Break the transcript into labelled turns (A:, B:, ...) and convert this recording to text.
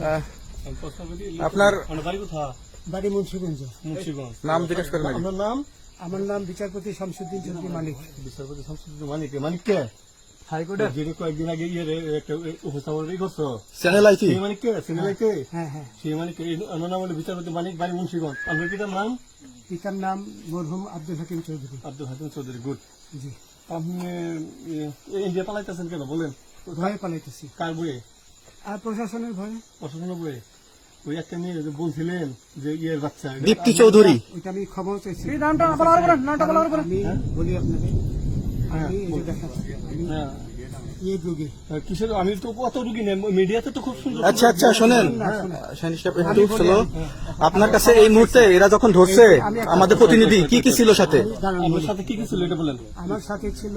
A: আহ, আপনার
B: বাড়ি
C: মুন্সিগঞ্জ
B: মুন্সিগঞ্জ
A: নাম জিজ্ঞেস করেন।
B: আপনার নাম
C: আমার নাম বিচারপতি শামসুদ্দিন চৌধুরী মালিক
B: বিচারপতি শামসুদ্দিন মানিক মানিক কে হাইকোর্টের যিনি কয়েকদিন আগে ইয়ে রে- একটা উপস্থাপন করছ
A: চ্যানেল আইছি
B: মানিক কে সিনেমাই কে
C: হ্যাঁ হ্যাঁ
B: সেই মানিক কে নাম হলো বিচারপতি মানিক বাড়ি মুন্সিগঞ্জ আপনার পিতার নাম
C: পিতার নাম মরহুম আব্দুল হাকিম চৌধুরী
B: আব্দুল হাকিম চৌধুরী গুড
C: জি
B: আপনি এ, ইন্ডিয়া পালাইতেছেন কেন বলেন
C: ভয়ে পালাইতেছি
B: কার বইয়ে
C: আর প্রশাসনের ভয়ে?
B: প্রশাসনের বইয়ে ওই একটা মেয়ে বলছিলেন যে ইয়ের বাচ্চা
A: দীপ্তি চৌধুরী।
C: ওইটা আমি খবর চাইছি।
D: নামটা বলার পরে নামটা বলার পরে
C: আমি বলি আপনাকে আমি এই যে দেখাচ্ছি আমি
B: হ্যাঁ।
C: রোগী
B: কিসের তো কত রুগী নেই মিডিয়াতে তো খুব সুন্দর
A: আচ্ছা আচ্ছা শোনেন। একটু স্লো আপনার কাছে এই মুহূর্তে এরা যখন ধরছে আমাদের প্রতিনিধি কি কি ছিল সাথে?
C: বলি।
B: সাথে কি কি ছিল এটা বলেন।
C: আমার সাথে ছিল